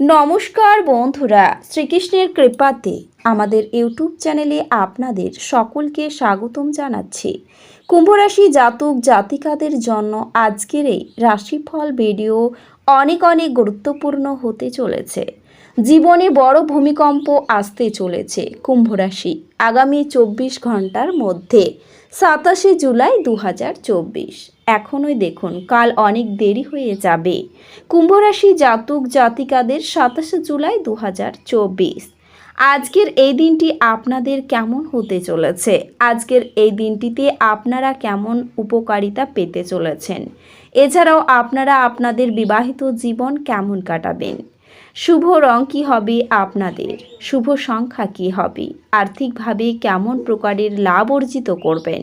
নমস্কার বন্ধুরা, শ্রীকৃষ্ণের কৃপাতে আমাদের ইউটিউব চ্যানেলে আপনাদের সকলকে স্বাগতম জানাচ্ছি। কুম্ভরাশি জাতক জাতিকাদের জন্য আজকের এই রাশিফল ভিডিও অনেক অনেক গুরুত্বপূর্ণ হতে চলেছে। জীবনে বড় ভূমিকম্প আসতে চলেছে কুম্ভরাশি আগামী চব্বিশ ঘণ্টার মধ্যে, সাতাশে জুলাই দু হাজার চব্বিশ। এখনই দেখুন, কাল অনেক দেরি হয়ে যাবে। কুম্ভরাশি জাতক জাতিকাদের সাতাশে জুলাই দু হাজার চব্বিশ। আজকের এই দিনটি আপনাদের কেমন হতে চলেছে? আজকের এই দিনটিতে আপনারা কেমন উপকারিতা পেতে চলেছেন? এছাড়াও আপনারা আপনাদের বিবাহিত জীবন কেমন কাটাবেন? শুভ রং কী হবে আপনাদের? শুভ সংখ্যা কী হবে? আর্থিকভাবে কেমন প্রকারের লাভ অর্জিত করবেন?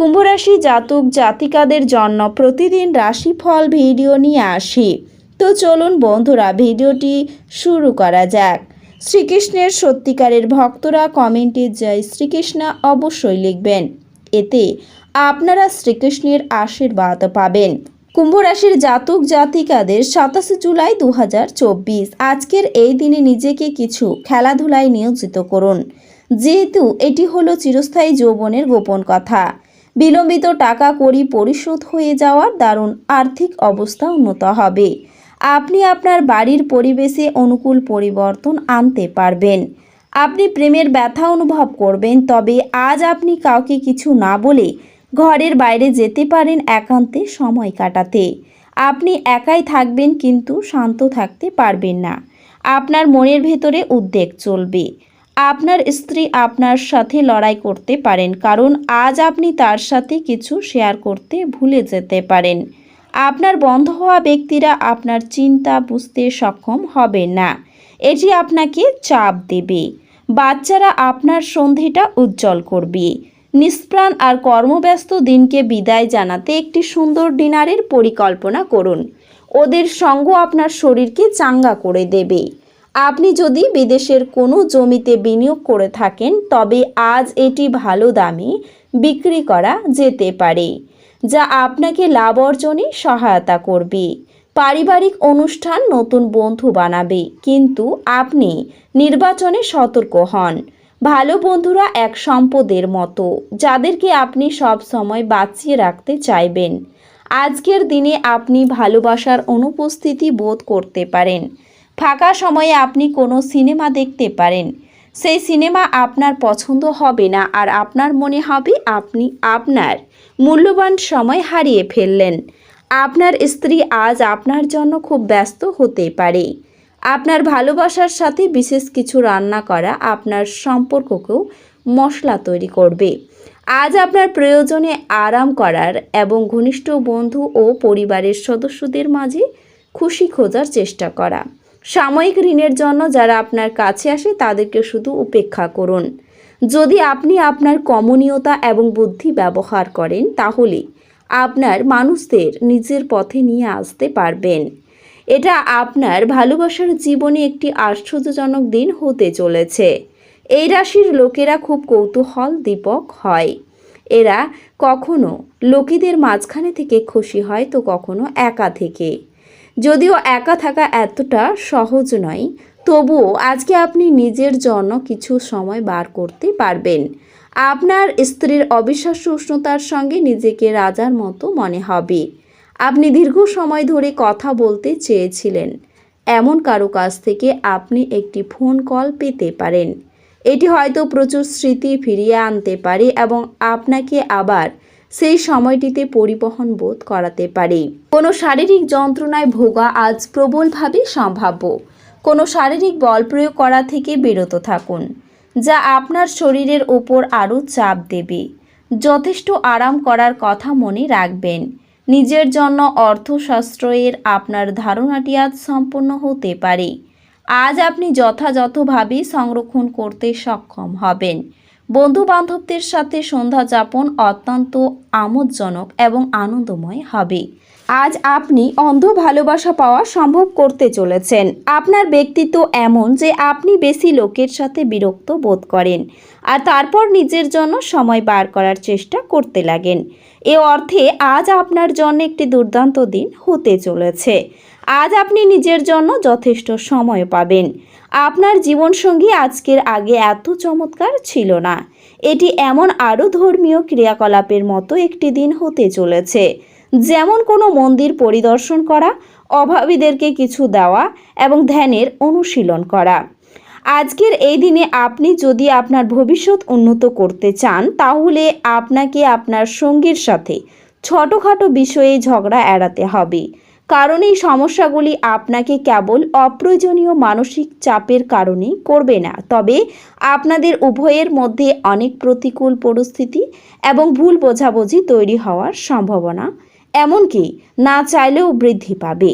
কুম্ভরাশি জাতক জাতিকাদের জন্য প্রতিদিন রাশিফল ভিডিও নিয়ে আসি। তো চলুন বন্ধুরা, ভিডিওটি শুরু করা যাক। শ্রীকৃষ্ণের সত্যিকারের ভক্তরা কমেন্টে জয় শ্রীকৃষ্ণ অবশ্যই লিখবেন। এতে আপনারা শ্রীকৃষ্ণের আশীর্বাদ পাবেন। কুম্ভ রাশির জাতক জাতিকাদের সাতাশে জুলাই দু হাজার চব্বিশ। আজকের এই দিনে নিজেকে কিছু খেলাধুলায় নিয়োজিত করুন। যেহেতু এটি হলো চিরস্থায়ী যৌবনের গোপন কথা। বিলম্বিত টাকা করি পরিশোধ হয়ে যাওয়ার দারুণ আর্থিক অবস্থা উন্নত হবে। আপনি আপনার বাড়ির পরিবেশে অনুকূল পরিবর্তন আনতে পারবেন। আপনি প্রেমের ব্যথা অনুভব করবেন, তবে আজ আপনি কাউকে কিছু না বলে ঘরের বাইরে যেতে পারেন একান্তে সময় কাটাতে। আপনি একাই থাকবেন কিন্তু শান্ত থাকতে পারবেন না। আপনার মনের ভেতরে উদ্বেগ চলবে। আপনার স্ত্রী আপনার সাথে লড়াই করতে পারেন, কারণ আজ আপনি তার সাথে কিছু শেয়ার করতে ভুলে যেতে পারেন। আপনার বন্ধ হওয়া ব্যক্তিরা আপনার চিন্তা বুঝতে সক্ষম হবে না। এটি আপনাকে চাপ দেবে। বাচ্চারা আপনার সন্ধিটা উজ্জ্বল করবে। নিষ্প্রাণ আর কর্মব্যস্ত দিনকে বিদায় জানাতে একটি সুন্দর ডিনারের পরিকল্পনা করুন। ওদের সঙ্গ আপনার শরীরকে চাঙ্গা করে দেবে। আপনি যদি বিদেশের কোনো জমিতে বিনিয়োগ করে থাকেন, তবে আজ এটি ভালো দামে বিক্রি করা যেতে পারে, যা আপনাকে লাভ অর্জনে সহায়তা করবে। পারিবারিক অনুষ্ঠান নতুন বন্ধু বানাবে, কিন্তু আপনি নির্বাচনে সতর্ক হন। ভালো বন্ধুরা এক সম্পদের মতো, যাদেরকে আপনি সব সময় বাঁচিয়ে রাখতে চাইবেন। আজকের দিনে আপনি ভালোবাসার অনুপস্থিতি বোধ করতে পারেন। ফাঁকা সময়ে আপনি কোনো সিনেমা দেখতে পারেন। সেই সিনেমা আপনার পছন্দ হবে না আর আপনার মনে হবে আপনি আপনার মূল্যবান সময় হারিয়ে ফেললেন। আপনার স্ত্রী আজ আপনার জন্য খুব ব্যস্ত হতে পারে। আপনার ভালোবাসার সাথে বিশেষ কিছু রান্না করা আপনার সম্পর্ককেও মশলা তৈরি করবে। আজ আপনার প্রয়োজনে আরাম করার এবং ঘনিষ্ঠ বন্ধু ও পরিবারের সদস্যদের মাঝে খুশি খোঁজার চেষ্টা করা। সাময়িক ঋণের জন্য যারা আপনার কাছে আসে, তাদেরকে শুধু উপেক্ষা করুন। যদি আপনি আপনার কমনীয়তা এবং বুদ্ধি ব্যবহার করেন, তাহলে আপনার মানুষদের নিজের পথে নিয়ে আসতে পারবেন। এটা আপনার ভালোবাসার জীবনে একটি আশ্চর্যজনক দিন হতে চলেছে। এই রাশির লোকেরা খুব কৌতূহল দীপক হয়। এরা কখনো লোকেদের মাঝখানে থেকে খুশি হয়, তো কখনো একা থেকে। যদিও একা থাকা এতটা সহজ নয়, তবুও আজকে আপনি নিজের জন্য কিছু সময় বার করতে পারবেন। আপনার স্ত্রীর অবিশ্বাস্য উষ্ণতার সঙ্গে নিজেকে রাজার মতো মনে হবে। আপনি দীর্ঘ সময় ধরে কথা বলতে চেয়েছিলেন। এমন কারও কাছ থেকে আপনি একটি ফোন কল পেতে পারেন। এটি হয়তো প্রচুর স্মৃতি ফিরিয়ে আনতে পারে এবং আপনাকে আবার সেই সময়টিতে পরিবহন বোধ করাতে পারে। কোনো শারীরিক যন্ত্রণায় ভোগা আজ প্রবলভাবে সম্ভাব্য। কোনো শারীরিক বল প্রয়োগ করা থেকে বিরত থাকুন, যা আপনার শরীরের ওপর আরও চাপ দেবে। যথেষ্ট আরাম করার কথা মনে রাখবেন। নিজের জন্য অর্থশাস্ত্রের আপনার ধারণাটি আজ সম্পন্ন হতে পারে। আজ আপনি যথাযথভাবে সংরক্ষণ করতে সক্ষম হবেন। বন্ধু বান্ধবদের সাথে সন্ধ্যা যাপন অত্যন্ত আমোদজনক এবং আনন্দময় হবে। আজ আপনি অন্ধ ভালোবাসা পাওয়া সম্ভব করতে চলেছেন। আপনার ব্যক্তিত্ব এমন যে আপনি বেশি লোকের সাথে বিরক্ত বোধ করেন আর তারপর নিজের জন্য সময় বার করার চেষ্টা করতে লাগেন। এ অর্থে আজ আপনার জন্য একটি দুর্দান্ত দিন হতে চলেছে। আজ আপনি নিজের জন্য যথেষ্ট সময় পাবেন। আপনার জীবনসঙ্গী আজকের আগে এত চমৎকার ছিল না। এটি এমন আরও ধর্মীয় ক্রিয়াকলাপের মতো একটি দিন হতে চলেছে। যেমন কোনো মন্দির পরিদর্শন করা, অভাবীদেরকে কিছু দেওয়া এবং ধ্যানের অনুশীলন করা। আজকের এই দিনে আপনি যদি আপনার ভবিষ্যৎ উন্নত করতে চান, তাহলে আপনাকে আপনার সঙ্গীর সাথে ছোটোখাটো বিষয়ে ঝগড়া এড়াতে হবে। কারণ এই সমস্যাগুলি আপনাকে কেবল অপ্রয়োজনীয় মানসিক চাপের কারণে করবে না। তবে আপনাদের উভয়ের মধ্যে অনেক প্রতিকূল পরিস্থিতি এবং ভুল বোঝাবুঝি তৈরি হওয়ার সম্ভাবনা এমনকি না চাইলেও বৃদ্ধি পাবে।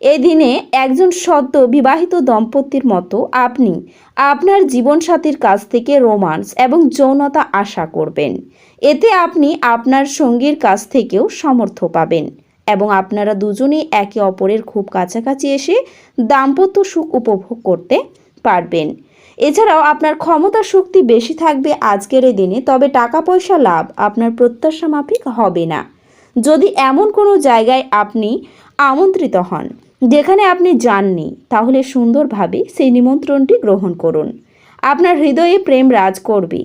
এই দিনে একজন সদ্য বিবাহিত দম্পতির মতো আপনি আপনার জীবনসাথীর কাছ থেকে রোমান্স এবং যৌনতা আশা করবেন। এতে আপনি আপনার সঙ্গীর কাছ থেকেও সমর্থ পাবেন। এবং আপনারা দুজনেই একে অপরের খুব কাছাকাছি এসে দাম্পত্য সুখ উপভোগ করতে পারবেন। এছাড়াও আপনার ক্ষমতা শক্তি বেশি থাকবে আজকের এই দিনে, তবে টাকা পয়সা লাভ আপনার প্রত্যাশা মাফিক হবে না। যদি এমন কোনো জায়গায় আপনি আমন্ত্রিত হন, যেখানে আপনি যাননি, তাহলে সুন্দরভাবে সেই নিমন্ত্রণটি গ্রহণ করুন। আপনার হৃদয়ে প্রেম রাজ করবে।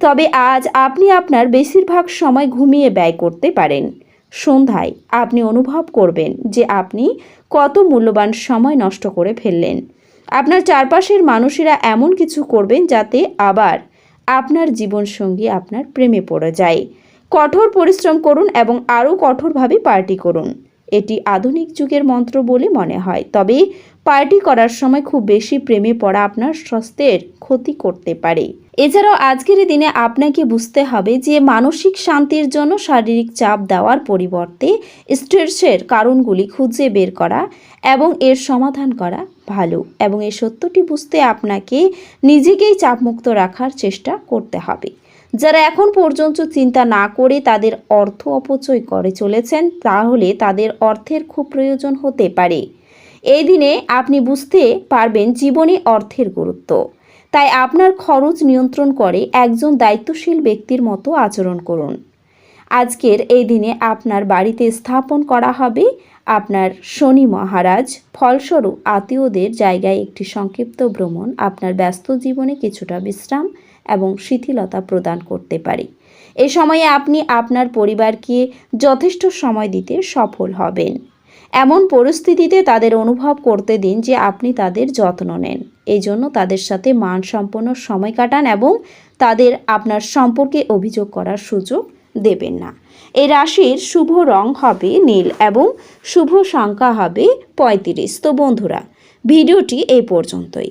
তবে আজ আপনি আপনার বেশিরভাগ সময় ঘুমিয়ে ব্যয় করতে পারেন। সন্ধ্যায় আপনি অনুভব করবেন যে আপনি কত মূল্যবান সময় নষ্ট করে ফেললেন। আপনার চারপাশের মানুষেরা এমন কিছু করবেন যাতে আবার আপনার জীবনসঙ্গী আপনার প্রেমে পড়ে যায়। কঠোর পরিশ্রম করুন এবং আরও কঠোরভাবে পার্টি করুন। এটি আধুনিক যুগের মন্ত্র বলে মনে হয়। তবে পার্টি করার সময় খুব বেশি প্রেমে পড়া আপনার স্বাস্থ্যের ক্ষতি করতে পারে। এছাড়াও আজকের দিনে আপনাকে বুঝতে হবে যে মানসিক শান্তির জন্য শারীরিক চাপ দেওয়ার পরিবর্তে স্ট্রেসের কারণগুলি খুঁজে বের করা এবং এর সমাধান করা ভালো এবং এই সত্যটি বুঝতে আপনাকে নিজেকেই চাপমুক্ত রাখার চেষ্টা করতে হবে। যারা এখন পর্যন্ত চিন্তা না করে তাদের অর্থ অপচয় করে চলেছেন, তাহলে তাদের অর্থের খুব প্রয়োজন হতে পারে। এই দিনে আপনি বুঝতে পারবেন জীবনে অর্থের গুরুত্ব। তাই আপনার খরচ নিয়ন্ত্রণ করে একজন দায়িত্বশীল ব্যক্তির মতো আচরণ করুন। আজকের এই দিনে আপনার বাড়িতে স্থাপন করা হবে আপনার শনি মহারাজ। ফলস্বরূপ আত্মীয়দের জায়গায় একটি সংক্ষিপ্ত ভ্রমণ, আপনার ব্যস্ত জীবনে কিছুটা বিশ্রাম এবং শিথিলতা প্রদান করতে পারে। এ সময়ে আপনি আপনার পরিবারকে যথেষ্ট সময় দিতে সফল হবেন। এমন পরিস্থিতিতে তাদের অনুভব করতে দিন যে আপনি তাদের যত্ন নেন। এই জন্য তাদের সাথে মানসম্পন্ন সময় কাটান এবং তাদের আপনার সম্পর্কে অভিযোগ করার সুযোগ দেবেন না। এই রাশির শুভ রং হবে নীল এবং শুভ সংখ্যা হবে পঁয়ত্রিশ। তো বন্ধুরা, ভিডিওটি এই পর্যন্তই।